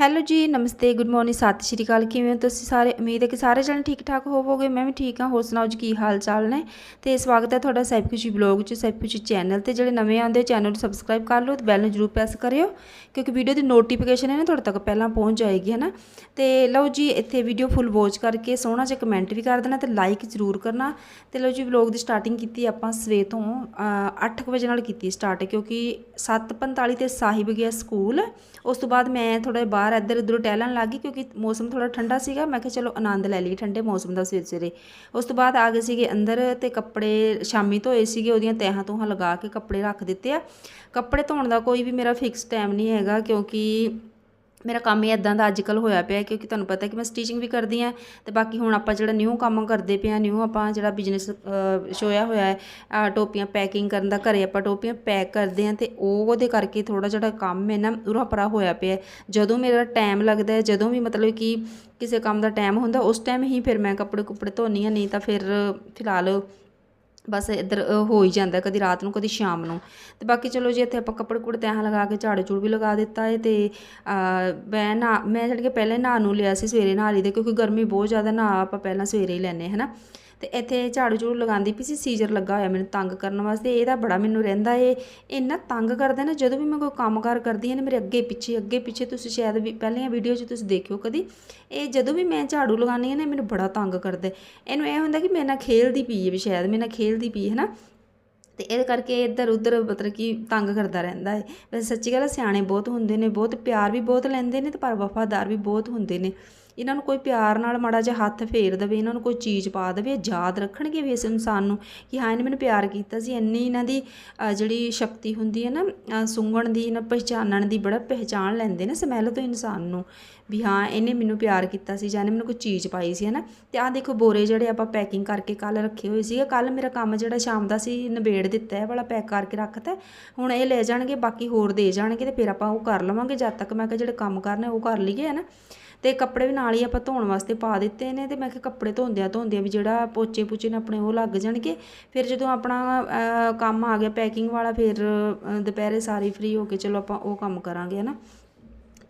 Hello ਜੀ, ਨਮਸਤੇ good morning ਸਤਿ ਸ਼੍ਰੀ ਅਕਾਲ। ਕਿਵੇਂ ਹੋ ਤੁਸੀਂ ਸਾਰੇ? ਉਮੀਦ ਹੈ ਕਿ ਸਾਰੇ ਜਣੇ ਠੀਕ ਠਾਕ ਹੋਵੋਗੇ। ਮੈਂ ਵੀ ਠੀਕ ਹਾਂ। ਹੋਰ ਸੁਣਾਓ ਜੀ, ਕੀ ਹਾਲ ਚਾਲ ਨੇ? ਤੇ ਸਵਾਗਤ ਹੈ ਤੁਹਾਡਾ ਸੈਫ ਖੁਸ਼ੀ ਬਲੌਗ 'ਚ ਸੈਫ ਖੁਸ਼ੀ ਚੈਨਲ ਤੇ। ਜਿਹੜੇ ਨਵੇਂ ਆਉਂਦੇ, ਚੈਨਲ ਨੂੰ ਸਬਸਕ੍ਰਾਈਬ ਕਰ ਲਓ ਤੇ ਬੈਲ ਨੂੰ ਜਰੂਰ ਪ੍ਰੈਸ ਕਰਿਓ, ਕਿਉਂਕਿ ਵੀਡੀਓ ਦੀ ਨੋਟੀਫਿਕੇਸ਼ਨ ਹੈ ਨਾ, ਤੁਹਾਡੇ ਤੱਕ ਪਹਿਲਾਂ ਪਹੁੰਚ ਜਾਏਗੀ ਹੈ ਨਾ ਤੇ ਲਓ ਜੀ, ਇੱਥੇ ਵੀਡੀਓ ਫੁੱਲ ਵਾਚ ਕਰਕੇ ਸੋਹਣਾ ਜਿਹਾ ਕਮੈਂਟ ਵੀ ਕਰ ਦੇਣਾ ਤੇ ਲਾਈਕ ਜ਼ਰੂਰ ਕਰਨਾ। ਤੇ ਲਓ ਜੀ ਵਲੌਗ ਦੀ ਸਟਾਰਟਿੰਗ ਕੀਤੀ ਆਪਾਂ ਸਵੇਰ ਤੋਂ 8 ਵਜੇ ਨਾਲ ਕੀਤੀ ਸਟਾਰਟ ਕਿਉਂਕਿ 7:45 ਤੇ ਸਾਹਿਬ ਗਿਆ ਸਕੂਲ। ਉਸ ਤੋਂ ਬਾਅਦ ਮੈਂ ਥੋੜਾ ਬਾਹਰ ਇੱਧਰ ਉੱਧਰ ਟਹਿਲਣ ਲੱਗ ਗਈ ਕਿਉਂਕਿ ਮੌਸਮ ਥੋੜਾ ਠੰਡਾ ਸੀਗਾ। ਮੈਂ ਕਿਹਾ ਚਲੋ ਆਨੰਦ ਲੈ ਲਈਏ ਠੰਡੇ ਮੌਸਮ ਦਾ ਸਵੇਰੇ ਸਵੇਰੇ। ਉਸ ਤੋਂ ਬਾਅਦ ਆ ਗਏ ਸੀਗੇ ਅੰਦਰ ਤੇ ਕੱਪੜੇ ਸ਼ਾਮੀ ਧੋਏ ਸੀਗੇ, ਉਹਦੀਆਂ ਤਹਿਾਂ ਤੋਹਾਂ ਲਗਾ ਕੇ ਕੱਪੜੇ ਰੱਖ ਦਿੱਤੇ ਆ। ਕੱਪੜੇ ਧੋਣ ਦਾ ਕੋਈ ਵੀ ਮੇਰਾ ਫਿਕਸ ਟਾਈਮ ਨਹੀਂ ਹੈਗਾ ਕਿਉਂਕਿ ਮੇਰਾ ਕੰਮ ਹੀ ਇਦਾਂ ਦਾ ਅੱਜ ਅੱਜਕੱਲ ਹੋਇਆ ਪਿਆ ਕਿਉਂਕਿ ਤੁਹਾਨੂੰ ਪਤਾ ਕਿ ਮੈਂ ਸਟਿਚਿੰਗ ਵੀ ਕਰਦੀ ਆ ਤੇ ਬਾਕੀ ਹੁਣ ਆਪਾਂ ਜਿਹੜਾ ਨਿਊ ਕੰਮ ਕਰਦੇ ਪਏ ਆ ਨਿਊ ਆਪਾਂ ਜਿਹੜਾ ਬਿਜ਼ਨਸ ਸ਼ੋਇਆ ਹੋਇਆ ਹੈ ਟੋਪੀਆਂ ਪੈਕਿੰਗ ਕਰਨ ਦਾ ਘਰੇ ਆਪਾਂ ਟੋਪੀਆਂ ਪੈਕ ਕਰਦੇ ਆ ਤੇ ਉਹਦੇ ਕਰਕੇ ਥੋੜਾ ਜਿਹੜਾ ਕੰਮ ਹੈ ਨਾ ਉਰਾ ਪਰਾ ਹੋਇਆ ਪਿਆ ਜਦੋਂ ਮੇਰਾ ਟਾਈਮ ਲੱਗਦਾ ਹੈ, ਜਦੋਂ ਵੀ ਮਤਲਬ ਕਿ ਕਿਸੇ ਕੰਮ ਦਾ ਟਾਈਮ ਹੁੰਦਾ, ਉਸ ਟਾਈਮ ਹੀ ਫਿਰ ਮੈਂ ਕੱਪੜੇ ਕੁੱਪੜੇ ਧੋਨੀ ਆ ਨਹੀਂ ਤਾਂ ਫਿਰ ਫਿਲਹਾਲ ਬਸ ਇੱਧਰ ਹੋ ਹੀ ਜਾਂਦਾ ਕਦੀ ਰਾਤ ਨੂੰ, ਕਦੀ ਸ਼ਾਮ ਨੂੰ। ਤੇ ਬਾਕੀ ਚਲੋ ਜੀ, ਇੱਥੇ ਆਪਾਂ ਕੱਪੜੇ ਕੁੜੇ ਤੈਹਾਂ ਲਗਾ ਕੇ ਝਾੜੂ ਝੂੜ ਵੀ ਲਗਾ ਦਿੱਤਾ ਹੈ ਤੇ ਮੈਂ ਨਾ, ਮੈਂ ਜਿਹੜੀ ਕਿ ਪਹਿਲੇ ਨਹਾ ਨੂੰ ਲਿਆ ਸੀ ਸਵੇਰੇ ਨਹਾ ਲਈ ਦੇ, ਕਿਉਂਕਿ ਗਰਮੀ ਬਹੁਤ ਜ਼ਿਆਦਾ ਨਹਾ ਆਪਾਂ ਪਹਿਲਾਂ ਸਵੇਰੇ ਹੀ ਲੈਨੇ ਹਨਾ। ਤੇ ਇੱਥੇ ਝਾੜੂ ਝੂੜੂ ਲਗਾਉਂਦੀ ਪਈ ਸੀ, ਸੀਜ਼ਰ ਲੱਗਾ ਹੋਇਆ ਮੈਨੂੰ ਤੰਗ ਕਰਨ ਵਾਸਤੇ, ਇਹਦਾ ਬੜਾ ਮੈਨੂੰ ਰਹਿੰਦਾ ਏ। ਇੰਨਾ ਤੰਗ ਕਰਦਾ ਨਾ, ਜਦੋਂ ਵੀ ਮੈਂ ਕੋਈ ਕੰਮਕਾਰ ਕਰਦੀ ਹਾਂ ਨਾ ਮੇਰੇ ਅੱਗੇ ਪਿੱਛੇ ਅੱਗੇ ਪਿੱਛੇ, ਤੁਸੀਂ ਸ਼ਾਇਦ ਵੀ ਪਹਿਲੀਆਂ ਵੀਡੀਓ 'ਚ ਤੁਸੀਂ ਦੇਖਿਓ ਕਦੀ। ਇਹ ਜਦੋਂ ਵੀ ਮੈਂ ਝਾੜੂ ਲਗਾਉਂਦੀ ਹਾਂ ਨਾ ਮੈਨੂੰ ਬੜਾ ਤੰਗ ਕਰਦਾ। ਇਹਨੂੰ ਇਹ ਹੁੰਦਾ ਕਿ ਮੇਰੇ ਨਾਲ ਖੇਲਦੀ ਪਈ ਹੈ ਵੀ ਸ਼ਾਇਦ, ਮੇਰੇ ਨਾਲ ਖੇਲਦੀ ਪਈ ਹੈ ਨਾ। ਤੇ ਇਹਦੇ ਕਰਕੇ ਇੱਧਰ ਉੱਧਰ ਮਤਲਬ ਕਿ ਤੰਗ ਕਰਦਾ ਰਹਿੰਦਾ ਹੈ ਵੈਸੇ ਸੱਚੀ ਗੱਲ ਸਿਆਣੇ ਬਹੁਤ ਹੁੰਦੇ ਨੇ, ਬਹੁਤ ਪਿਆਰ ਵੀ ਬਹੁਤ ਲੈਂਦੇ ਨੇ ਤੇ ਪਰ ਵਫਾਦਾਰ ਵੀ ਬਹੁਤ ਹੁੰਦੇ ਨੇ। ਇਹਨਾਂ ਨੂੰ ਕੋਈ ਪਿਆਰ ਨਾਲ ਮਾੜਾ ਜਿਹਾ ਹੱਥ ਫੇਰ ਦੇਵੇ, ਇਹਨਾਂ ਨੂੰ ਕੋਈ ਚੀਜ਼ ਪਾ ਦੇਵੇ ਯਾਦ ਰੱਖਣਗੇ ਵੀ ਇਸ ਇਨਸਾਨ ਨੂੰ ਕਿ ਹਾਂ, ਇਹਨੇ ਮੈਨੂੰ ਪਿਆਰ ਕੀਤਾ ਸੀ। ਇੰਨੀ ਇਹਨਾਂ ਦੀ ਜਿਹੜੀ ਸ਼ਕਤੀ ਹੁੰਦੀ ਹੈ ਨਾ ਸੁੰਘਣ ਦੀ, ਇਹਨਾਂ ਪਹਿਚਾਨਣ ਦੀ ਬੜਾ ਪਹਿਚਾਨ ਲੈਂਦੇ ਨੇ ਸਮੈਲ ਤੋਂ ਇਨਸਾਨ ਨੂੰ ਵੀ ਹਾਂ, ਇਹਨੇ ਮੈਨੂੰ ਪਿਆਰ ਕੀਤਾ ਸੀ ਜਾਂ ਇਹਨੇ ਮੈਨੂੰ ਕੋਈ ਚੀਜ਼ ਪਾਈ ਸੀ ਹੈ ਨਾ ਤੇ ਆਹ ਦੇਖੋ ਬੋਰੇ ਜਿਹੜੇ ਆਪਾਂ ਪੈਕਿੰਗ ਕਰਕੇ ਕੱਲ ਰੱਖੇ ਹੋਏ ਸੀਗੇ ਕੱਲ ਮੇਰਾ ਕੰਮ ਜਿਹੜਾ ਸ਼ਾਮ ਦਾ ਸੀ, ਨਿਬੇੜ ਦਿੱਤਾ ਹੈ ਵਾਲਾ ਪੈਕ ਕਰਕੇ ਰੱਖਤਾ। ਹੁਣ ਇਹ ਲੈ ਜਾਣਗੇ, ਬਾਕੀ ਹੋਰ ਦੇ ਜਾਣਗੇ ਤੇ ਫਿਰ ਆਪਾਂ ਉਹ ਕਰ ਲਵਾਂਗੇ, ਜਦ ਤੱਕ ਮੈਂ ਕਿਹਾ ਜਿਹੜੇ ਕੰਮ ਕਰਨੇ ਉਹ ਕਰ ਲਈਏ ਹੈ ਨਾ ਤੇ ਕੱਪੜੇ ਵੀ ਨਾਲ ਹੀ ਆਪਾਂ ਧੋਣ ਵਾਸਤੇ ਪਾ ਦਿੱਤੇ ਨੇ ਤੇ ਮੈਂ ਕਿਹਾ ਕੱਪੜੇ ਧੋਂਦਿਆਂ ਧੋਂਦਿਆਂ ਵੀ ਜਿਹੜਾ ਪੋਚੇ ਪੂਚੇ ਨੇ ਆਪਣੇ ਉਹ ਲੱਗ ਜਾਣਗੇ। ਫਿਰ ਜਦੋਂ ਆਪਣਾ ਕੰਮ ਆ ਗਿਆ ਪੈਕਿੰਗ ਵਾਲਾ, ਫਿਰ ਦੁਪਹਿਰੇ ਸਾਰੀ ਫ੍ਰੀ ਹੋ ਕੇ ਚਲੋ ਆਪਾਂ ਉਹ ਕੰਮ ਕਰਾਂਗੇ, ਹਨਾ।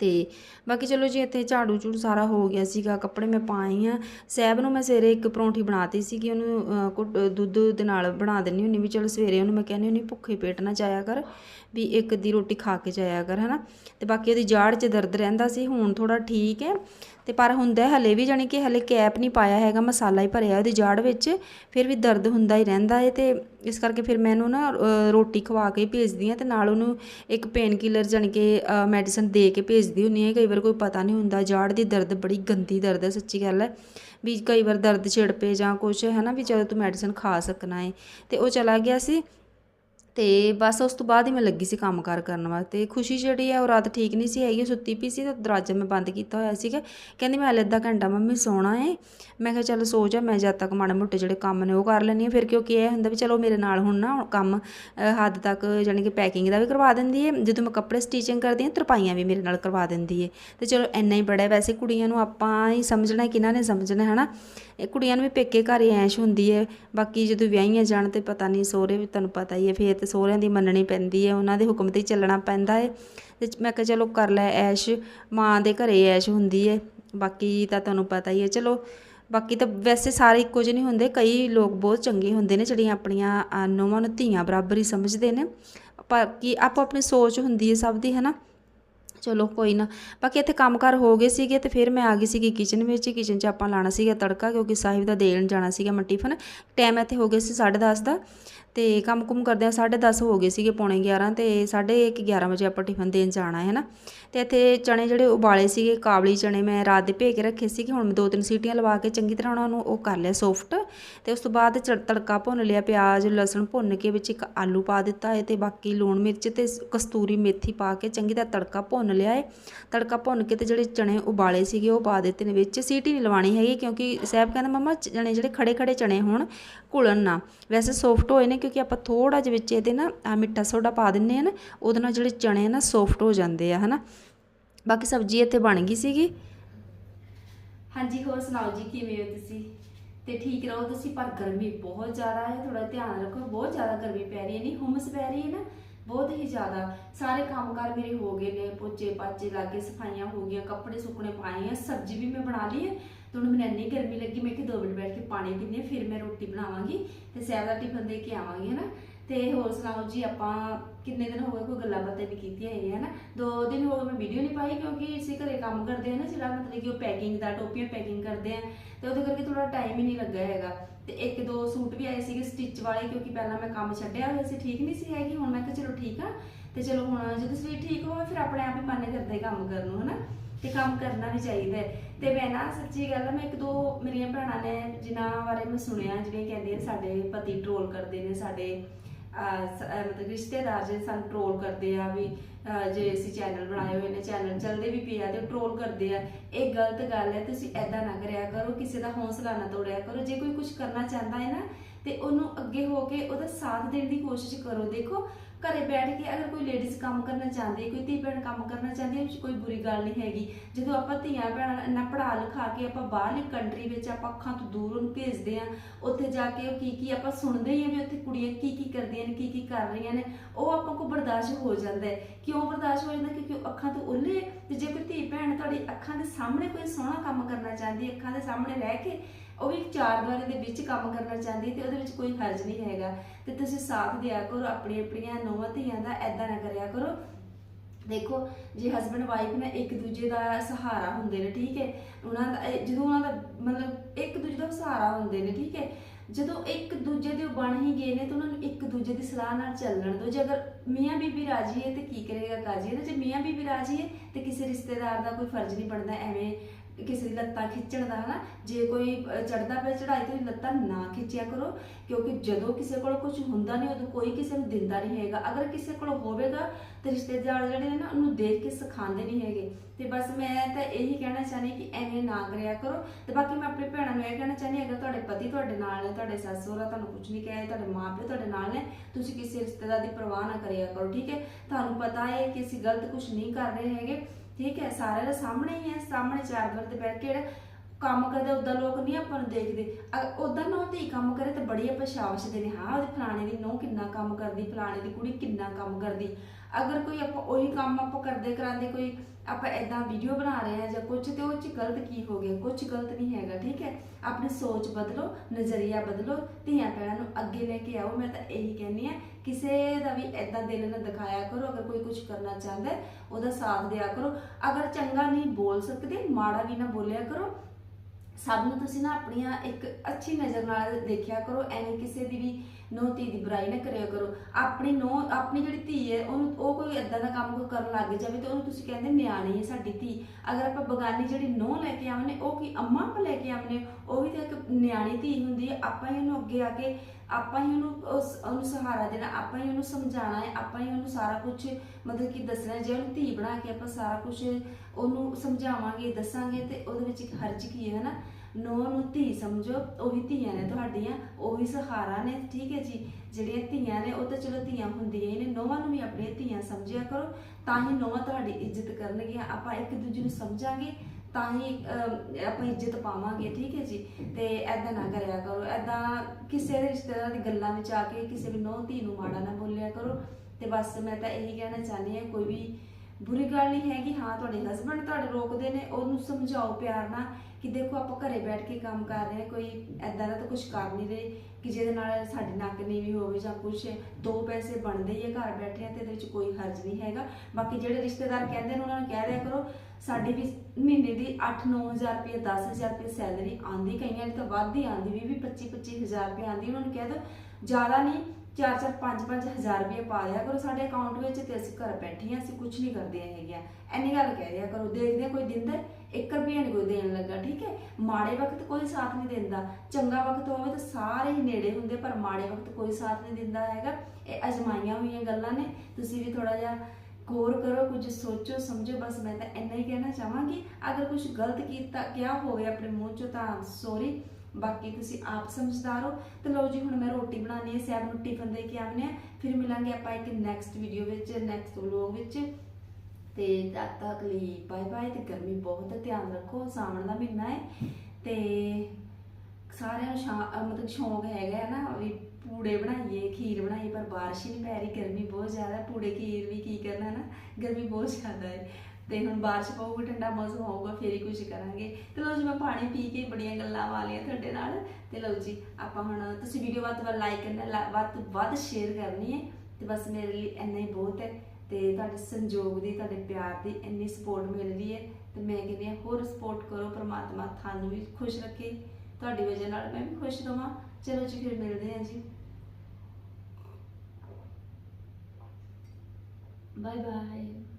ਤੇ ਬਾਕੀ ਚਲੋ ਜੀ ਇੱਥੇ ਝਾੜੂ ਝੂੜ ਸਾਰਾ ਹੋ ਗਿਆ ਸੀਗਾ, ਕੱਪੜੇ ਮੈਂ ਪਾਏ ਆ। ਸਹਿਬ ਨੂੰ ਮੈਂ ਸਵੇਰੇ ਇੱਕ ਪਰੌਂਠੀ ਬਣਾਤੀ ਸੀ ਕਿ ਉਹਨੂੰ ਦੁੱਧ ਦੇ ਨਾਲ ਬਣਾ ਦਿੰਨੀ ਹੁੰਨੀ ਵੀ ਚਲੋ ਸਵੇਰੇ ਉਹਨੂੰ ਮੈਂ ਕਹਿੰਦੀ ਹੁੰਨੀ ਭੁੱਖੇ ਪੇਟ ਨਾ ਜਾਇਆ ਕਰ, ਵੀ ਇੱਕ ਦੀ ਰੋਟੀ ਖਾ ਕੇ ਜਾਇਆ ਕਰ ਹਨਾ। ਤੇ ਬਾਕੀ ਉਹਦੀ ਜਾੜ 'ਚ ਦਰਦ ਰਹਿੰਦਾ ਸੀ, ਹੁਣ ਥੋੜਾ ਠੀਕ ਹੈ। ਤੇ ਪਰ ਹੁੰਦਾ ਹਲੇ ਵੀ ਜਾਨੀ ਕਿ ਹਲੇ ਕੈਪ ਨਹੀਂ ਪਾਇਆ ਹੈਗਾ, ਮਸਾਲਾ ਹੀ ਭਰਿਆ ਉਹਦੀ ਜਾੜ ਵਿੱਚ, ਫਿਰ ਵੀ ਦਰਦ ਹੁੰਦਾ ਹੀ ਰਹਿੰਦਾ ਹੈ ਤੇ ਇਸ ਕਰਕੇ ਫਿਰ ਮੈਂ ਇਹਨੂੰ ਨਾ ਰੋਟੀ ਖਵਾ ਕੇ ਭੇਜਦੀ ਆ ਤੇ ਨਾਲ ਉਹਨੂੰ ਇੱਕ ਪੇਨ ਕਿਲਰ ਜਾਨੀ ਕਿ ਮੈਡੀਸਨ ਦੇ ਕੇ ਭੇਜਦੀ ਹੁੰਨੀ ਹੈ। ਕਈ ਵਾਰ ਕੋਈ ਪਤਾ ਨਹੀਂ ਹੁੰਦਾ, ਜਾੜ ਦੀ ਦਰਦ ਬੜੀ ਗੰਦੀ ਦਰਦ ਹੈ, ਸੱਚੀ ਗੱਲ ਹੈ। ਵੀ ਕਈ ਵਾਰ ਦਰਦ ਛਿੜ ਪਏ ਜਾਂ ਕੁਝ ਹੈ ਨਾ ਵੀ ਚਲੋ ਤੂੰ ਮੈਡੀਸਨ ਖਾ ਸਕਣਾ ਹੈ ਤੇ ਉਹ ਚਲਾ ਗਿਆ ਸੀ ਤੇ ਬਸ ਉਸ ਤੋਂ ਬਾਅਦ ਹੀ ਮੈਂ ਲੱਗੀ ਸੀ ਕੰਮਕਾਰ ਕਰਨ ਵਾਸਤੇ। ਖੁਸ਼ੀ ਜਿਹੜੀ ਹੈ ਉਹ ਰਾਤ ਠੀਕ ਨਹੀਂ ਸੀ ਹੈਗੀ ਸੁੱਤੀ ਪਈ ਸੀ ਤਾਂ ਦਰਵਾਜ਼ਾ ਮੈਂ ਬੰਦ ਕੀਤਾ ਹੋਇਆ ਸੀਗਾ। ਕਹਿੰਦੀ ਮੈਂ ਹਲੇ ਅੱਧਾ ਘੰਟਾ, ਮੰਮੀ ਸੋਣਾ ਏ। ਮੈਂ ਕਿਹਾ ਚੱਲ ਸੋ ਜਾ, ਮੈਂ ਜਦ ਤੱਕ ਮਾੜੇ ਮੋਟੇ ਜਿਹੜੇ ਕੰਮ ਨੇ ਉਹ ਕਰ ਲੈਣੀ ਆ ਫਿਰ ਕਿਉਂਕਿ ਇਹ ਹੁੰਦਾ ਵੀ ਚਲੋ ਮੇਰੇ ਨਾਲ ਹੁਣ ਨਾ ਕੰਮ ਹੱਦ ਤੱਕ ਜਾਨੀ ਕਿ ਪੈਕਿੰਗ ਦਾ ਵੀ ਕਰਵਾ ਦਿੰਦੀ ਹੈ। ਜਦੋਂ ਮੈਂ ਕੱਪੜੇ ਸਟਿਚਿੰਗ ਕਰਦੀ ਹਾਂ, ਤਰਪਾਈਆਂ ਵੀ ਮੇਰੇ ਨਾਲ ਕਰਵਾ ਦਿੰਦੀ ਹੈ। ਤੇ ਚਲੋ ਇੰਨਾ ਹੀ ਬੜਾ ਵੈਸੇ ਕੁੜੀਆਂ ਨੂੰ ਆਪਾਂ ਹੀ ਸਮਝਣਾ ਕਿਹਨਾਂ ਨੇ ਸਮਝਣਾ ਹੈ ਨਾ ਇਹ ਕੁੜੀਆਂ ਨੂੰ ਵੀ ਪੇਕੇ ਘਰ ਹੀ ਐਸ਼ ਹੁੰਦੀ ਹੈ। ਬਾਕੀ ਜਦੋਂ ਵਿਆਹੀਆਂ ਜਾਣ ਤੇ ਪਤਾ ਨਹੀਂ ਸੋਹਰੇ ਵੀ ਤੁਹਾਨੂੰ ਪਤਾ ਹੀ ਹੈ, ਫਿਰ ਤੇ ਸਹੁਰਿਆਂ ਦੀ ਮੰਨਣੀ ਪੈਂਦੀ ਹੈ, ਉਹਨਾਂ ਦੇ ਹੁਕਮ ਤੇ ਚੱਲਣਾ ਪੈਂਦਾ ਹੈ। ਤੇ ਮੈਂ ਕਿਹਾ ਚਲੋ ਕਰ ਲੈ ਐਸ਼, ਮਾਂ ਦੇ ਘਰੇ ਐਸ਼ ਹੁੰਦੀ ਹੈ, ਬਾਕੀ ਤਾਂ ਤੁਹਾਨੂੰ ਪਤਾ ਹੀ ਹੈ, ਚਲੋ। ਬਾਕੀ ਤਾਂ ਵੈਸੇ ਸਾਰੇ ਇੱਕੋ ਜਿਹੇ ਨਹੀਂ ਹੁੰਦੇ, ਕਈ ਲੋਕ ਬਹੁਤ ਚੰਗੇ ਹੁੰਦੇ ਨੇ, ਜਿਹੜੀਆਂ ਆਪਣੀਆਂ ਨੌਵਾਂ ਨੂੰ ਧੀਆਂ ਬਰਾਬਰ ਹੀ ਸਮਝਦੇ ਨੇ। ਪਰ ਕਿ ਆਪੋ ਆਪਣੀ ਸੋਚ ਹੁੰਦੀ ਹੈ ਸਭ ਦੀ ਹੈ ਨਾ ਚਲੋ ਕੋਈ ਨਾ, ਬਾਕੀ ਇੱਥੇ ਕੰਮਕਾਰ ਹੋ ਗਏ ਸੀਗੇ ਤੇ ਫਿਰ ਮੈਂ ਆ ਗਈ ਸੀਗੀ ਕਿਚਨ ਵਿੱਚ ਕਿਚਨ 'ਚ ਆਪਾਂ ਲਾਣਾ ਸੀਗਾ ਤੜਕਾ, ਕਿਉਂਕਿ ਸਾਹਿਬ ਦਾ ਦੇਣ ਜਾਣਾ ਸੀਗਾ ਮੈਂ ਟਿਫਨ ਟਾਈਮ ਇੱਥੇ ਹੋ ਗਿਆ ਸੀ 10:30 ਦਾ। ਤੇ ਕੰਮ ਕੁਮ ਕਰਦੇ ਆ 10:30 ਹੋ ਗਏ ਸੀਗੇ ਪੌਣੇ 11 ਤੇ 1:30 11 ਵਜੇ ਆਪਾਂ ਟਿਫਨ ਦੇਣ ਜਾਣਾ ਹੈ ਨਾ। ਤੇ ਇੱਥੇ ਚਣੇ ਜਿਹੜੇ ਉਬਾਲੇ ਸੀਗੇ, ਕਾਬਲੀ ਚਣੇ ਮੈਂ ਰਾਤ ਦੇ ਭੇ ਕੇ ਰੱਖੇ ਸੀਗੇ, ਹੁਣ ਦੋ ਤਿੰਨ ਸੀਟੀਆਂ ਲਵਾ ਕੇ ਚੰਗੀ ਤਰ੍ਹਾਂ ਉਹਨਾਂ ਨੂੰ ਉਹ ਕਰ ਲਿਆ ਸੌਫਟ ਤੇ ਉਸ ਤੋਂ ਬਾਅਦ ਤੜਕਾ ਭੁੰਨ ਲਿਆ, ਪਿਆਜ਼, ਲਸਣ ਭੁੰਨ ਕੇ ਵਿੱਚ ਇੱਕ ਆਲੂ ਪਾ ਦਿੱਤਾ ਹੈ ਤੇ ਬਾਕੀ ਲੂਣ ਮਿਰਚ ਤੇ ਕਸਤੂਰੀ ਮੇਥੀ ਪਾ ਕੇ ਚੰਗੀ ਤਰ੍ਹਾਂ ਤੜਕਾ ਭੁੰਨ ਲਿਆ ਹੈ। ਤੜਕਾ ਭੁੰਨ ਕੇ ਤੇ ਜਿਹੜੇ ਚਣੇ ਉਬਾਲੇ ਸੀਗੇ ਉਹ ਪਾ ਦਿੱਤੇ ਨੇ ਵਿੱਚ, ਸੀਟੀ ਨਹੀਂ ਲਵਾਣੀ ਹੈਗੀ ਕਿਉਂਕਿ ਸਾਹਿਬ ਕਹਿੰਦਾ ਮਮਾ, ਚਣੇ ਜਿਹੜੇ ਖੜੇ ਖੜੇ ਚਣੇ ਹੋਣ, ਘੁਲਣ ਨਾ। ਵੈਸੇ ਸੌਫਟ ਹੋਏ ਨੇ ਕਿਉਂਕਿ ਆਪਾਂ ਥੋੜਾ ਜਿਹਾ ਵਿੱਚ ਇਹਦੇ ਨਾ ਮਿੱਠਾ ਸੋਡਾ ਪਾ ਦਿੰਨੇ ਆ ਨਾ, ਉਹਦੇ ਨਾਲ ਜਿਹੜੇ ਚਣੇ ਨਾ ਸੌਫਟ ਹੋ ਜਾਂਦੇ ਆ, ਹਨਾ? ਬਾਕੀ ਸਬਜ਼ੀ ਇੱਥੇ ਬਣ ਗਈ ਸੀਗੀ। ਹਾਂਜੀ, ਹੋਰ ਸੁਣਾਓ ਜੀ, ਕਿਵੇਂ ਹੋ ਤੁਸੀਂ? ਤੇ ਠੀਕ ਰਹੋ ਤੁਸੀਂ, ਪਰ ਗਰਮੀ ਬਹੁਤ ਜ਼ਿਆਦਾ ਹੈ ਥੋੜਾ ਧਿਆਨ ਰੱਖੋ, ਬਹੁਤ ਜ਼ਿਆਦਾ ਗਰਮੀ ਪੈ ਰਹੀ ਹੈ, ਨਹੀਂ, ਹੁਮਸ ਪੈ ਰਹੀ ਹੈ ਨਾ, ਬਹੁਤ ਹੀ ਜ਼ਿਆਦਾ। ਸਾਰੇ ਕੰਮਕਾਰ ਮੇਰੇ ਹੋ ਗਏ ਨੇ ਪੋਚੇ ਪਾਚੇ ਲਾਗੇ ਸਫਾਈਆਂ ਹੋ ਗਈਆਂ, ਕੱਪੜੇ ਸੁੱਕਣੇ ਪਾਏ ਆ, ਸਬਜ਼ੀ ਵੀ ਮੈਂ ਬਣਾ ਲਈ ਹੈ ਤੇ ਹੁਣ ਮੈਨੂੰ ਇੰਨੀ ਗਰਮੀ ਲੱਗੀ, ਮੈਂ ਕਿ ਦੋ ਮਿੰਟ ਬੈਠ ਕੇ ਪਾਣੀ ਪੀਂਦੀ ਫਿਰ ਮੈਂ ਰੋਟੀ ਬਣਾਵਾਂਗੀ ਤੇ ਸਹਿਬ ਦਾ ਟਿਫਨ ਦੇ ਕੇ ਆਵਾਂਗੀ, ਹਨਾ? ਤੇ ਹੋਰ ਸੁਣਾਓ ਜੀ, ਆਪਾਂ ਕਿੰਨੇ ਦਿਨ ਹੋ ਗਏ ਕੋਈ ਗੱਲਾਂ ਬਾਤਾਂ ਨਹੀਂ ਕੀਤੀਆਂ ਹੈਗੀਆਂ ਹਨਾ? ਦੋ ਦਿਨ ਹੋ ਗਏ ਮੈਂ ਵੀਡੀਓ ਨਹੀਂ ਪਾਈ ਕਿਉਂਕਿ ਇਸੇ ਘਰੇ ਕੰਮ ਕਰਦੇ ਆ ਨਾ, ਜਿਹੜਾ ਮਤਲਬ ਕਿ ਉਹ ਪੈਕਿੰਗ ਦਾ, ਟੋਪੀਆਂ ਪੈਕਿੰਗ ਕਰਦੇ ਆ ਤੇ ਉਹਦੇ ਕਰਕੇ ਥੋੜਾ ਟਾਈਮ ਹੀ ਨਹੀਂ ਲੱਗਾ ਹੈਗਾ। ਤੇ ਇੱਕ ਦੋ ਸੂਟ ਵੀ ਆਏ ਸੀਗੇ ਸਟਿਚ ਵਾਲੇ, ਕਿਉਂਕਿ ਪਹਿਲਾਂ ਮੈਂ ਕੰਮ ਛੱਡਿਆ ਹੋਇਆ ਸੀ, ਠੀਕ ਨਹੀਂ ਸੀ ਹੈਗੀ, ਹੁਣ ਮੈਂ ਕਿਹਾ ਚਲੋ ਠੀਕ ਆ। ਤੇ ਚਲੋ ਹੁਣ ਜਦੋਂ ਸਰੀਰ ਠੀਕ ਹੋਵੇ ਫਿਰ ਆਪਣੇ ਆਪ ਹੀ ਮਨ ਕਰਦਾ ਹੈ ਕੰਮ ਕਰਨ ਨੂੰ, ਹਨਾ? ਤੇ ਕੰਮ ਕਰਨਾ ਵੀ ਚਾਹੀਦਾ ਹੈ। ਤੇ ਮੈਂ ਨਾ ਸੱਚੀ ਗੱਲ ਆ, ਮੈਂ ਇੱਕ ਦੋ ਮੇਰੀਆਂ ਭੈਣਾਂ ਨੇ ਜਿਨ੍ਹਾਂ ਬਾਰੇ ਮੈਂ ਸੁਣਿਆ ਜਿਹੜੀਆਂ ਕਹਿੰਦੀਆਂ ਸਾਡੇ ਪਤੀ ਟਰੋਲ ਕਰਦੇ ਨੇ ਸਾਡੇ ਅਹ, ਸ- ਅਹ, ਮਤਲਬ ਰਿਸ਼ਤੇਦਾਰ ਜੇ ਸਾਨੂੰ ਟਰੋਲ ਕਰਦੇ ਆ ਵੀ ਅਹ, ਜੇ ਅਸੀਂ ਚੈਨਲ ਬਣਾਏ ਹੋਏ ਨੇ ਚੈਨਲ ਚੱਲਦੇ ਵੀ ਪਏ ਆ ਤੇ ਟਰੋਲ ਕਰਦੇ ਆ। ਇਹ ਗਲਤ ਗੱਲ ਹੈ ਤੁਸੀਂ ਐਦਾਂ ਨਾ ਕਰਿਆ ਕਰੋ ਕਿਸੇ ਦਾ ਹੌਸਲਾ ਨਾ ਤੋੜਿਆ ਕਰੋ। ਜੇ ਕੋਈ ਕੁਝ ਕਰਨਾ ਚਾਹੁੰਦਾ ਹੈ ਨਾ ਤੇ ਉਹਨੂੰ ਅੱਗੇ ਹੋ ਕੇ ਉਹਦਾ ਸਾਥ ਦੇਣ ਦੀ ਕੋਸ਼ਿਸ਼ ਕਰੋ। ਦੇਖੋ, ਘਰੇ ਬੈਠ ਕੇ ਅਗਰ ਕੋਈ ਲੇਡੀਜ਼ ਕੰਮ ਕਰਨਾ ਚਾਹੁੰਦੀ ਹੈ ਕੋਈ ਧੀ ਭੈਣ ਕੰਮ ਕਰਨਾ ਚਾਹੁੰਦੀ ਹੈ ਉਹ 'ਚ ਕੋਈ ਬੁਰੀ ਗੱਲ ਨਹੀਂ ਹੈਗੀ। ਜਦੋਂ ਆਪਾਂ ਧੀਆਂ ਭੈਣਾਂ ਇੰਨਾ ਪੜ੍ਹਾ ਲਿਖਾ ਕੇ ਆਪਾਂ ਬਾਹਰਲੀ ਕੰਟਰੀ ਵਿੱਚ ਆਪਾਂ ਅੱਖਾਂ ਤੋਂ ਦੂਰ ਉਹਨੂੰ ਭੇਜਦੇ ਆ ਉੱਥੇ ਜਾ ਕੇ ਉਹ ਕੀ ਕੀ ਆਪਾਂ ਸੁਣਦੇ ਹੀ ਆ ਵੀ ਉੱਥੇ ਕੁੜੀਆਂ ਕੀ ਕੀ ਕਰਦੀਆਂ ਨੇ ਕੀ ਕੀ ਕਰ ਰਹੀਆਂ ਨੇ, ਉਹ ਆਪਾਂ ਕੋ ਬਰਦਾਸ਼ਤ ਹੋ ਜਾਂਦਾ ਹੈ। ਕਿਉਂ ਬਰਦਾਸ਼ਤ ਹੋ ਜਾਂਦਾ? ਕਿਉਂਕਿ ਉਹ ਅੱਖਾਂ ਤੋਂ ਉੱਲੇ ਹੈ ਤੇ ਜੇ ਕੋਈ ਧੀ ਭੈਣ ਤੁਹਾਡੀ ਅੱਖਾਂ ਦੇ ਸਾਹਮਣੇ ਕੋਈ ਸੋਹਣਾ ਕੰਮ ਕਰਨਾ ਚਾਹੁੰਦੀ ਹੈ ਅੱਖਾਂ ਦੇ ਸਾਹਮਣੇ ਰਹਿ ਕੇ ਉਹ ਵੀ ਚਾਰ ਦੁਆਰੇ ਦੇ ਵਿੱਚ ਕੰਮ ਕਰਨਾ ਚਾਹੁੰਦੀ ਤੇ ਉਹਦੇ ਵਿੱਚ ਕੋਈ ਹਰਜ ਨਹੀਂ ਹੈਗਾ। ਤੇ ਤੁਸੀਂ ਸਾਥ ਦਿਆ ਕਰੋ ਆਪਣੀ ਆਪਣੀਆਂ ਨੌਵਾਂ ਧੀਆਂ ਦਾ ਐਦਾਂ ਨਾ ਕਰਿਆ ਕਰੋ। ਦੇਖੋ, ਜੇ ਹਸਬੰਡ ਵਾਈਫ ਨੇ ਇੱਕ ਦੂਜੇ ਦਾ ਸਹਾਰਾ ਹੁੰਦੇ ਨੇ, ਠੀਕ ਹੈ? ਉਹਨਾਂ ਦਾ ਜਦੋਂ ਉਹਨਾਂ ਦਾ ਮਤਲਬ ਇੱਕ ਦੂਜੇ ਦਾ ਸਹਾਰਾ ਹੁੰਦੇ ਨੇ, ਠੀਕ ਹੈ? ਜਦੋਂ ਇੱਕ ਦੂਜੇ ਦੇ ਉਹ ਬਣ ਹੀ ਗਏ ਨੇ, ਤਾਂ ਉਹਨਾਂ ਨੂੰ ਇੱਕ ਦੂਜੇ ਦੀ ਸਲਾਹ ਨਾਲ ਚੱਲਣ ਦਿਓ। ਜੇ ਅਗਰ ਮੀਆਂ ਬੀਬੀ ਰਾਜੀ ਹੈ ਤੇ ਕੀ ਕਰੇਗਾ ਕਾਜੀ? ਹੈ ਨਾ ਜੇ ਮੀਆਂ ਬੀਬੀ ਰਾਜੀ ਹੈ ਤੇ ਕਿਸੇ ਰਿਸ਼ਤੇਦਾਰ ਦਾ ਕੋਈ ਫਰਜ਼ ਨਹੀਂ ਬਣਦਾ, ਐਵੇਂ ਕਿਸੇ ਦੀ ਲੱਤਾਂ ਖਿੱਚਣ ਦਾ, ਹਨਾ? ਜੇ ਕੋਈ ਚੜਦਾ ਪਿਆ ਚੜਾਈ ਤੇ ਲੱਤਾਂ ਨਾ ਖਿੱਚਿਆ ਕਰੋ, ਕਿਉਂਕਿ ਜਦੋਂ ਕਿਸੇ ਕੋਲ ਕੁਝ ਹੁੰਦਾ ਨਹੀਂ, ਉਦੋਂ ਕੋਈ ਕਿਸੇ ਨੂੰ ਦਿੰਦਾ ਨਹੀਂ ਹੈਗਾ। ਅਗਰ ਕਿਸੇ ਕੋਲ ਹੋਵੇਗਾ, ਤੇ ਰਿਸ਼ਤੇਦਾਰ ਜਿਹੜੇ ਨੇ ਨਾ, ਉਹਨੂੰ ਦੇਖ ਕੇ ਸਿਖਾਉਂਦੇ ਨਹੀਂ ਹੈਗੇ। ਤੇ ਬਸ ਮੈਂ ਤਾਂ ਇਹੀ ਕਹਿਣਾ ਚਾਹਨੀ ਕਿ ਐਵੇਂ ਨਾ ਕਰਿਆ ਕਰੋ। ਤੇ ਬਾਕੀ ਮੈਂ ਆਪਣੇ ਭੈਣਾਂ ਨੂੰ ਇਹ ਕਹਿਣਾ ਚਾਹਨੀ ਅਗਰ ਤੁਹਾਡੇ ਪਤੀ ਤੁਹਾਡੇ ਨਾਲ ਨੇ, ਤੁਹਾਡੇ ਸੱਸ ਸਹੁਰਾ ਤੁਹਾਨੂੰ ਕੁਝ ਨਹੀਂ ਕਹੇ, ਤੁਹਾਡੇ ਮਾਪੇ ਤੁਹਾਡੇ ਨਾਲ ਨੇ, ਤੁਸੀਂ ਕਿਸੇ ਰਿਸ਼ਤੇਦਾਰ ਦੀ ਪਰਵਾਹ ਨਾ ਕਰਿਆ ਕਰੋ, ਠੀਕ ਹੈ? ਤੁਹਾਨੂੰ ਪਤਾ ਹੈ ਕਿ ਅਸੀਂ ਗਲਤ ਕੁਝ ਨਹੀਂ ਕਰ ਰਹੇ ਹੈਗੇ। ਠੀਕ ਹੈ, ਸਾਰਿਆਂ ਦੇ ਸਾਹਮਣੇ ਹੀ ਹੈ, ਸਾਹਮਣੇ ਚਾਰ ਦੀਵਾਰ ਬੈਠ ਕੇ ਕੰਮ ਕਰਦੇ, ਉਦਾਂ ਲੋਕ ਨਹੀਂ ਆਪਾਂ ਨੂੰ ਦੇਖਦੇ। ਉਦਾਂ ਨੌ ਤੇ ਕੰਮ ਕਰੇ ਤਾਂ ਬੜੀ ਆਪਾਂ ਸ਼ਾਬਾਸ਼ ਦੇ ਹਾਂ ਉਹਦੇ ਫਲਾਣੇ ਦੀ ਨੌ ਕਿੰਨਾ ਕੰਮ ਕਰਦੀ, ਫਲਾਣੇ ਦੀ ਕੁੜੀ ਕਿੰਨਾ ਕੰਮ ਕਰਦੀ। ਅਗਰ ਕੋਈ ਆਪਾਂ ਉਹੀ ਕੰਮ ਆਪਾਂ ਕਰਦੇ ਕਰਾਂਦੇ ਕੋਈ ਆਪਾਂ ਐਦਾਂ ਵੀਡੀਓ ਬਣਾ ਰਹੇ ਆ ਜਾਂ ਕੁਝ ਤੇ ਉਹ ਚ ਗਲਤ ਕੀ ਹੋ ਗਿਆ ਕੁਝ ਗਲਤ ਨਹੀਂ ਹੈਗਾ, ਠੀਕ ਹੈ? ਆਪਣੀ ਸੋਚ ਬਦਲੋ, ਨਜ਼ਰੀਆ ਬਦਲੋ, ਧੀਆਂ ਭੈਣਾਂ ਨੂੰ ਅੱਗੇ ਲੈ ਕੇ ਆਓ। ਮੈਂ ਤਾਂ ਇਹੀ ਕਹਿੰਨੀ ਆ ਕਿਸੇ ਦਾ ਵੀ ਐਦਾਂ ਦਿਲ ਨਾ ਦਿਖਾਇਆ ਕਰੋ, ਅਗਰ ਕੋਈ ਕੁਝ ਕਰਨਾ ਚਾਹੁੰਦਾ ਉਹਦਾ ਸਾਥ ਦਿਆ ਕਰੋ। ਅਗਰ ਚੰਗਾ ਨਹੀਂ ਬੋਲ ਸਕਦੇ, ਮਾੜਾ ਵੀ ਨਾ ਬੋਲਿਆ ਕਰੋ। ਸਭ ਨੂੰ ਤੁਸੀਂ ਨਾ ਆਪਣੀਆਂ ਇੱਕ ਅੱਛੀ ਨਜ਼ਰ ਨਾਲ ਦੇਖਿਆ ਕਰੋ, ਐਵੇਂ ਕਿਸੇ ਦੀ ਵੀ ਨੋ ਧੀ ਦੀ ਬੁਰਾਈ ਨਾ ਕਰਿਆ ਕਰੋ। ਆਪਣੀ ਨੋ, ਆਪਣੀ ਜਿਹੜੀ ਧੀ ਹੈ, ਉਹਨੂੰ, ਉਹ ਕੋਈ ਇਦਾਂ ਦਾ ਕੰਮ ਕੋਈ ਕਰਨ ਲੱਗ ਜਾਵੇ ਤੇ ਉਹਨੂੰ ਤੁਸੀਂ ਕਹਿੰਦੇ ਨਿਆਣੀ ਹੈ ਸਾਡੀ ਧੀ। ਅਗਰ ਆਪਾਂ ਬਗਾਨੀ ਜਿਹੜੀ ਨੋ ਲੈ ਕੇ ਆਵਨੇ ਉਹ ਕੀ ਅੰਮਾ ਆਪਾਂ ਲੈ ਕੇ ਆਵਨੇ ਉਹ ਵੀ ਤਾਂ ਇੱਕ ਨਿਆਣੀ ਧੀ ਹੁੰਦੀ ਹੈ। ਆਪਾਂ ਹੀ ਉਹਨੂੰ ਅੱਗੇ ਆ ਕੇ, ਆਪਾਂ ਹੀ ਉਹਨੂੰ ਉਹਨੂੰ ਸਹਾਰਾ ਦੇਣਾ, ਆਪਾਂ ਹੀ ਉਹਨੂੰ ਸਮਝਾਉਣਾ ਹੈ, ਆਪਾਂ ਹੀ ਉਹਨੂੰ ਸਾਰਾ ਕੁਝ ਮਤਲਬ ਕਿ ਦੱਸਣਾ ਜੇ ਉਹਨੂੰ ਧੀ ਬਣਾ ਕੇ ਆਪਾਂ ਸਾਰਾ ਕੁਝ ਉਹਨੂੰ ਸਮਝਾਵਾਂਗੇ, ਦੱਸਾਂਗੇ ਤੇ ਉਹਦੇ ਵਿੱਚ ਇੱਕ ਹਰਜ ਕੀ ਹੈ ਨਾ ਨੋ ਨੂੰ ਧੀ ਸਮਝੋ, ਉਹੀ ਧੀਆਂ ਨੇ ਤੁਹਾਡੀਆਂ, ਉਹੀ ਸਹਾਰਾ ਨੇ, ਠੀਕ ਹੈ ਜੀ? ਜਿਹੜੀਆਂ ਧੀਆਂ ਨੇ, ਉਹ ਤਾਂ ਚਲੋ ਧੀਆਂ ਹੁੰਦੀਆਂ ਹੀ ਨੇ ਨੋਵਾਂ ਨੂੰ ਵੀ ਆਪਣੀਆਂ ਧੀਆਂ ਸਮਝਿਆ ਕਰੋ, ਤਾਂ ਹੀ ਨੋਵਾਂ ਤੁਹਾਡੀ ਇੱਜ਼ਤ ਕਰਨਗੀਆਂ। ਆਪਾਂ ਇੱਕ ਦੂਜੇ ਨੂੰ ਸਮਝਾਂਗੇ, ਤਾਂ ਹੀ ਆਪਾਂ ਇੱਜ਼ਤ ਪਾਵਾਂਗੇ, ਠੀਕ ਹੈ ਜੀ? ਤੇ ਐਦਾਂ ਨਾ ਕਰਿਆ ਕਰੋ। ਐਦਾਂ ਕਿਸੇ ਦੇ ਰਿਸ਼ਤੇਦਾਰ ਦੀ ਗੱਲਾਂ ਵਿੱਚ ਆ ਕੇ ਕਿਸੇ ਵੀ ਨੌ ਧੀ ਨੂੰ ਮਾੜਾ ਨਾ ਬੋਲਿਆ ਕਰੋ। ਤੇ ਬਸ ਮੈਂ ਤਾਂ ਇਹੀ ਕਹਿਣਾ ਚਾਹੁੰਦੀ ਹਾਂ, ਕੋਈ ਵੀ ਬੁਰੀ ਗੱਲ ਨਹੀਂ ਹੈਗੀ। ਹਾਂ, ਤੁਹਾਡੇ ਹਸਬੰਡ ਤੁਹਾਡੇ ਰੋਕਦੇ ਨੇ, ਉਹਨੂੰ ਸਮਝਾਓ ਪਿਆਰ ਨਾਲ। ਕਿ ਦੇਖੋ ਆਪਾਂ ਘਰੇ ਬੈਠ ਕੇ ਕੰਮ ਕਰ ਰਹੇ ਹਾਂ, ਕੋਈ ਐਦਾਂ ਦਾ ਤਾਂ ਕੁਝ ਕਰ ਨਹੀਂ ਰਹੇ ਕਿ ਜਿਹਦੇ ਨਾਲ ਸਾਡੀ ਨੱਕ ਨੀਵੀਂ ਹੋਵੇ ਜਾਂ ਕੁਝ ਦੋ ਪੈਸੇ ਬਣਦੇ ਹੀ ਆ ਘਰ ਬੈਠੇ ਆ ਤੇ ਇਹਦੇ ਵਿੱਚ ਕੋਈ ਹਰਜ ਨਹੀਂ ਹੈਗਾ। ਬਾਕੀ ਜਿਹੜੇ ਰਿਸ਼ਤੇਦਾਰ ਕਹਿੰਦੇ ਨੇ, ਉਹਨਾਂ ਨੂੰ ਕਹਿ ਦਿਆ ਕਰੋ, ਸਾਡੀ ਵੀ ਮਹੀਨੇ ਦੀ 8-9000 ਰੁਪਏ 10000 ਰੁਪਏ ਸੈਲਰੀ ਆਂਦੀ ਕਈਆਂ ਦੀ ਤਾਂ ਵੱਧ ਹੀ ਆਂਦੀ ਵੀ 25-25000 ਰੁਪਏ ਆਂਦੀ ਉਹਨਾਂ ਨੂੰ ਕਹਿ ਦਿਓ, ਜ਼ਿਆਦਾ ਨਹੀਂ 4-4 5-5 ਹਜ਼ਾਰ ਰੁਪਏ ਪਾ ਦਿਆ ਕਰੋ ਸਾਡੇ ਅਕਾਊਂਟ ਵਿੱਚ ਤੇ ਅਸੀਂ ਘਰ ਬੈਠੇ ਹਾਂ ਅਸੀਂ ਕੁਝ ਨਹੀਂ ਕਰਦੇ ਹੈਗੀਆਂ ਐਨੀ ਗੱਲ ਕਹਿ ਦਿਆ ਕਰੋ ਦੇਖਦੇ ਹਾਂ ਕੋਈ ਦਿੰਦਾ ਹੈ, ਇੱਕ ਰੁਪਈਆ ਨਹੀਂ ਕੋਈ ਦੇਣ ਲੱਗਾ ਠੀਕ ਹੈ? ਮਾੜੇ ਵਕਤ ਕੋਈ ਸਾਥ ਨਹੀਂ ਦਿੰਦਾ ਚੰਗਾ ਵਕਤ ਹੋਵੇ ਤਾਂ ਸਾਰੇ ਹੀ ਨੇੜੇ ਹੁੰਦੇ ਪਰ ਮਾੜੇ ਵਕਤ ਕੋਈ ਸਾਥ ਨਹੀਂ ਦਿੰਦਾ ਹੈਗਾ। ਇਹ ਅਜਮਾਈਆਂ ਹੋਈਆਂ ਗੱਲਾਂ ਨੇ ਤੁਸੀਂ ਵੀ ਥੋੜਾ ਜਿਹਾ ਗੌਰ ਕਰੋ ਕੁਝ ਸੋਚੋ ਸਮਝੋ ਬਸ ਮੈਂ ਤਾਂ ਇੰਨਾ ਹੀ ਕਹਿਣਾ ਚਾਹਾਂਗੀ। ਅਗਰ ਕੁਝ ਗਲਤ ਕੀਤਾ ਕਿਹਾ ਹੋਵੇ ਆਪਣੇ ਮੂੰਹ ਚੋਂ ਤਾਂ ਸੌਰੀ ਬਾਕੀ ਤੁਸੀਂ ਆਪ ਸਮਝਦਾਰ ਹੋ। ਤੇ ਲਓ ਜੀ, ਹੁਣ ਮੈਂ ਰੋਟੀ ਬਣਾਉਣੀ ਹੈ ਸੈਬ ਨੂੰ ਟਿਫਨ ਦੇ ਕੇ ਆਉਣੇ ਆ ਫਿਰ ਮਿਲਾਂਗੇ ਆਪਾਂ ਇੱਕ ਨੈਕਸਟ ਵੀਡੀਓ ਵਿੱਚ ਨੈਕਸਟ ਵਲੋਗ ਵਿੱਚ। ਤੇ ਤਦ ਤੱਕ ਲਈ ਬਾਏ ਬਾਏ ਤੇ ਗਰਮੀ ਬਹੁਤ ਧਿਆਨ ਰੱਖੋ, ਸਾਵਣ ਦਾ ਮਹੀਨਾ ਹੈ। ਤੇ ਸਾਰਿਆਂ ਨੂੰ ਸ਼ਾ- ਮਤਲਬ ਸ਼ੌਂਕ ਹੈਗਾ ਹੈ ਨਾ ਵੀ ਪੂੜੇ ਬਣਾਈਏ, ਖੀਰ ਬਣਾਈਏ, ਪਰ ਬਾਰਿਸ਼ ਹੀ ਨਹੀਂ ਪੈ ਰਹੀ, ਗਰਮੀ ਬਹੁਤ ਜ਼ਿਆਦਾ ਪੂੜੇ, ਖੀਰ ਵੀ ਕੀ ਕਰਨਾ ਨਾ, ਗਰਮੀ ਬਹੁਤ ਜ਼ਿਆਦਾ ਹੈ। ਤੇ ਹੁਣ ਬਾਰਿਸ਼ ਪਊਗੀ, ਠੰਡਾ ਮੌਸਮ ਹੋਊਗਾ, ਫੇਰ ਹੀ ਕੁਝ ਕਰਾਂਗੇ। ਤੇ ਲਓ ਜੀ, ਮੈਂ ਪਾਣੀ ਪੀ ਕੇ ਬੜੀਆਂ ਗੱਲਾਂ ਵਾਲੀਆਂ ਤੁਹਾਡੇ ਨਾਲ। ਤੇ ਲਓ ਜੀ, ਆਪਾਂ ਹੁਣ ਤੁਸੀਂ ਵੀਡੀਓ ਵੱਧ ਤੋਂ ਵੱਧ ਲਾਈਕ ਕਰਨਾ, ਲਾ- ਵੱਧ ਤੋਂ ਵੱਧ ਸ਼ੇਅਰ ਕਰਨੀ ਹੈ। ਤੇ ਬਸ ਮੇਰੇ ਲਈ ਇੰਨਾ ਹੀ ਬਹੁਤ ਹੈ। ਤੇ ਤੁਹਾਡੇ ਸੰਜੋਗ ਦੀ, ਤੁਹਾਡੇ ਪਿਆਰ ਦੀ ਇੰਨੀ ਸਪੋਰਟ ਮਿਲ ਰਹੀ ਹੈ। ਤੇ ਮੈਂ ਕਹਿੰਦੀ ਹਾਂ, ਹੋਰ ਸਪੋਰਟ ਕਰੋ, ਪਰਮਾਤਮਾ ਤੁਹਾਨੂੰ ਵੀ ਖੁਸ਼ ਰੱਖੇ। ਤੁਹਾਡੀ ਵਜ੍ਹਾ ਨਾਲ ਮੈਂ ਵੀ ਖੁਸ਼ ਰਵਾਂ। ਚਲੋ ਜੀ, ਫਿਰ ਮਿਲਦੇ ਹਾਂ ਜੀ। Bye bye